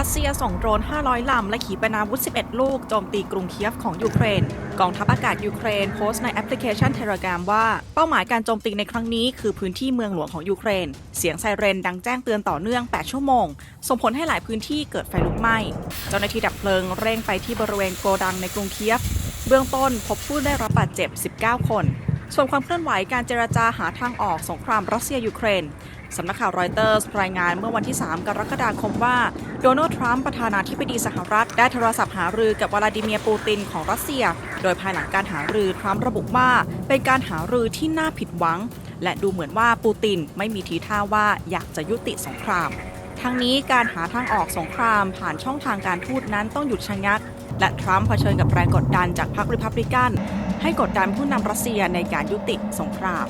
รัสเซียส่งโดรน 500 ลำ และขีปนาวุธ 11 ลูก โจมตีกรุงเคียฟของยูเครน กองทัพอากาศยูเครนโพสต์ในแอปพลิเคชันเทเลกรามว่า เป้าหมายการโจมตีในครั้งนี้คือพื้นที่เมืองหลวงของยูเครน เสียงไซเรนดังแจ้งเตือนต่อเนื่อง 8 ชั่วโมง ส่งผลให้หลายพื้นที่เกิดไฟลุกไหม้ เจ้าหน้าที่ดับเพลิงเร่งไปที่บริเวณโกดังในกรุงเคียฟ เบื้องต้นพบผู้ได้รับบาดเจ็บ 19 คน ส่วนความเคลื่อนไหวการเจรจาหาทางออกสงครามรัสเซียยูเครนสำนักข่าวรอยเตอร์สรายงานเมื่อวันที่ 3 กรกฎาคมว่าโดนัลด์ทรัมป์ประธานาธิบดีสหรัฐ ได้โทรศัพท์หารือกับวลาดิเมียร์ปูตินของรัสเซีย โดยภายหลังการหารือทรัมป์ระบุว่า เป็นการหารือที่น่าผิดหวัง และดูเหมือนว่าปูตินไม่มีทีท่าว่าอยากจะยุติสงคราม ทั้งนี้การหาทางออกสงครามผ่านช่องทางการทูตนั้นต้องหยุดชะงัก และทรัมป์เผชิญกับแรงกดดันจากพรรคริพับลิกัน ให้กดดันผู้นำรัสเซียในการยุติสงคราม